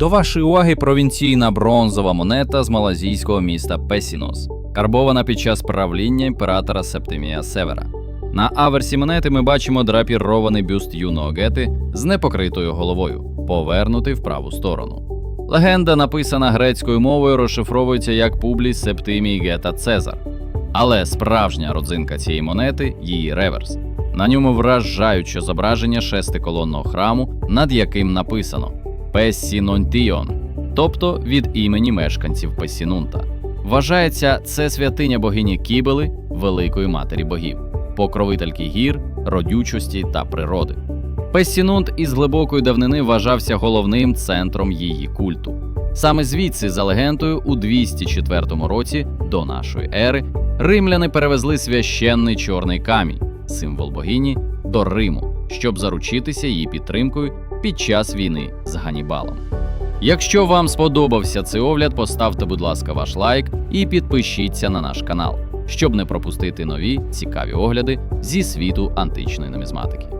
До вашої уваги провінційна бронзова монета з малазійського міста Песінос, карбована під час правління імператора Септимія Севера. На аверсі монети ми бачимо драпірований бюст юного гети з непокритою головою, повернутий в праву сторону. Легенда, написана грецькою мовою, розшифровується як Публій Септимій Гета Цезар. Але справжня родзинка цієї монети її реверс. На ньому вражаюче зображення шестиколонного храму, над яким написано Пессінонтіон, тобто від імені мешканців Песінунта. Вважається це святиня богині Кібели, великої матері богів, покровительки гір, родючості та природи. Пессінунт із глибокої давнини вважався головним центром її культу. Саме звідси, за легендою, у 204 році до нашої ери римляни перевезли священний чорний камінь, символ богині, до Риму, щоб заручитися її підтримкою під час війни з Ганібалом. Якщо вам сподобався цей огляд, поставте, будь ласка, ваш лайк і підпишіться на наш канал, щоб не пропустити нові цікаві огляди зі світу античної нумізматики.